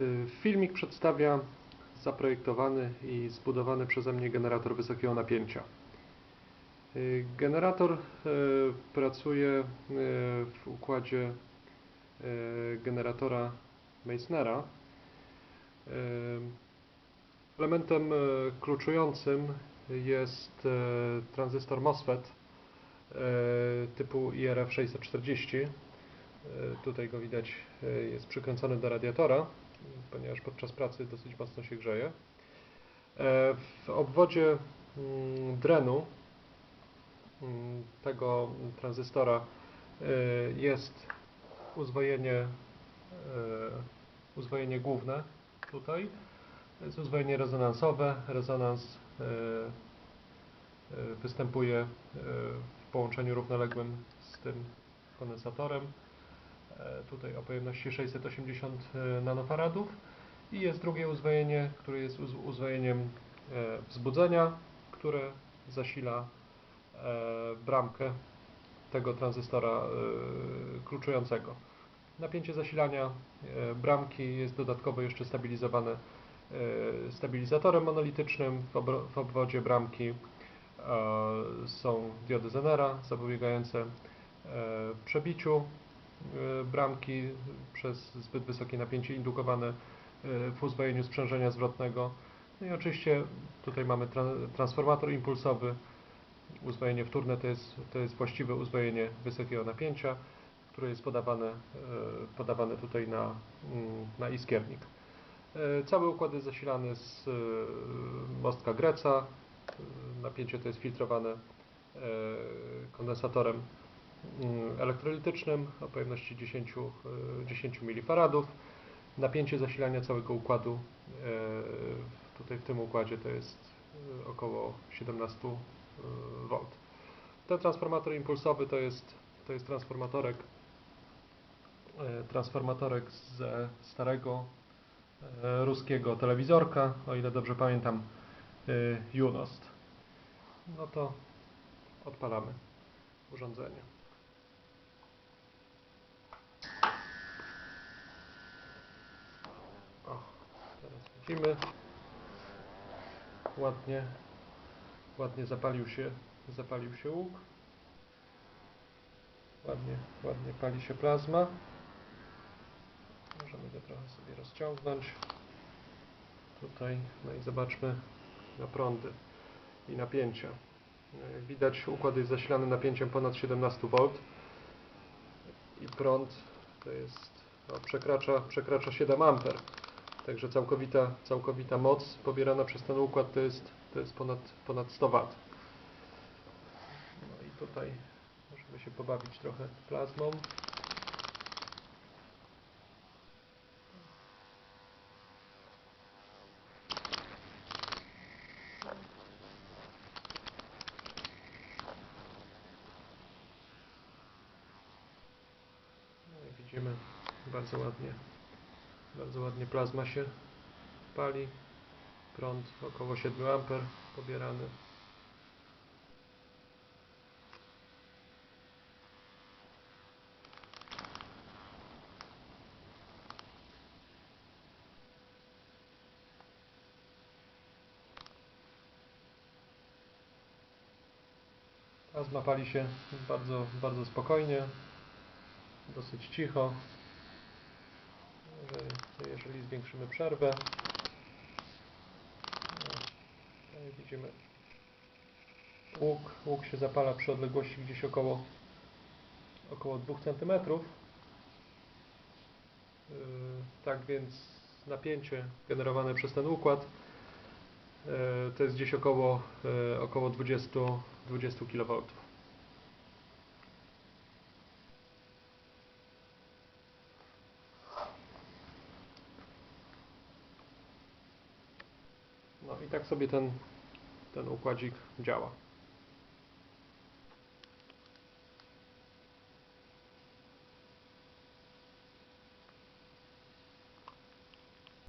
Y, Filmik przedstawia zaprojektowany i zbudowany przeze mnie generator wysokiego napięcia. Y, Generator y, pracuje w układzie generatora Meissnera. Elementem kluczującym jest tranzystor MOSFET typu IRF640. Y, Tutaj go widać, jest przykręcony do radiatora, ponieważ podczas pracy dosyć mocno się grzeje. E, W obwodzie mm, drenu mm, tego tranzystora y, jest uzwojenie, e, uzwojenie główne tutaj. To jest uzwojenie rezonansowe. Rezonans e, e, występuje e, w połączeniu równoległym z tym kondensatorem. E, Tutaj o pojemności 680 nanofaradów. I jest drugie uzwojenie, które jest uz- uzwojeniem e, wzbudzenia, które zasila e, bramkę tego tranzystora kluczującego. Napięcie zasilania bramki jest dodatkowo jeszcze stabilizowane stabilizatorem monolitycznym. W, obwodzie bramki są diody Zenera zapobiegające przebiciu bramki przez zbyt wysokie napięcie indukowane e, w uzwojeniu sprzężenia zwrotnego. No i oczywiście tutaj mamy tra- transformator impulsowy. Uzwojenie wtórne to jest, to jest właściwe uzwojenie wysokiego napięcia, które jest podawane, e, podawane tutaj na, mm, na iskiernik. E, Cały układ jest zasilany z e, mostka Greca. E, Napięcie to jest filtrowane e, kondensatorem elektrolitycznym o pojemności 10, e, 10 mF. Napięcie zasilania całego układu e, tutaj w tym układzie to jest e, około 17 V. Ten transformator impulsowy to jest, to jest transformatorek e, transformatorek ze starego e, ruskiego telewizorka, o ile dobrze pamiętam, e, Junost. No to odpalamy urządzenie. O, teraz widzimy. Ładnie, ładnie zapalił się, zapalił się łuk. Ładnie, ładnie pali się plazma. Możemy go trochę sobie rozciągnąć. Tutaj, no i zobaczmy na prądy i napięcia. No, Jak widać układ jest zasilany napięciem ponad 17 V i prąd to jest, no, przekracza, przekracza 7 A. Także całkowita, całkowita moc pobierana przez ten układ to jest, to jest ponad, ponad 100 W. No i tutaj możemy się pobawić trochę plazmą. No widzimy bardzo ładnie, bardzo ładnie plazma się pali. Prąd około 7 A pobierany. Plazma pali się bardzo, bardzo spokojnie, dosyć cicho. Jeżeli, jeżeli zwiększymy przerwę, no, widzimy łuk, łuk się zapala przy odległości gdzieś około około 2 cm. Yy, Tak więc napięcie generowane przez ten układ yy, to jest gdzieś około, yy, około 20, 20 kV. No i tak sobie ten, ten układzik działa.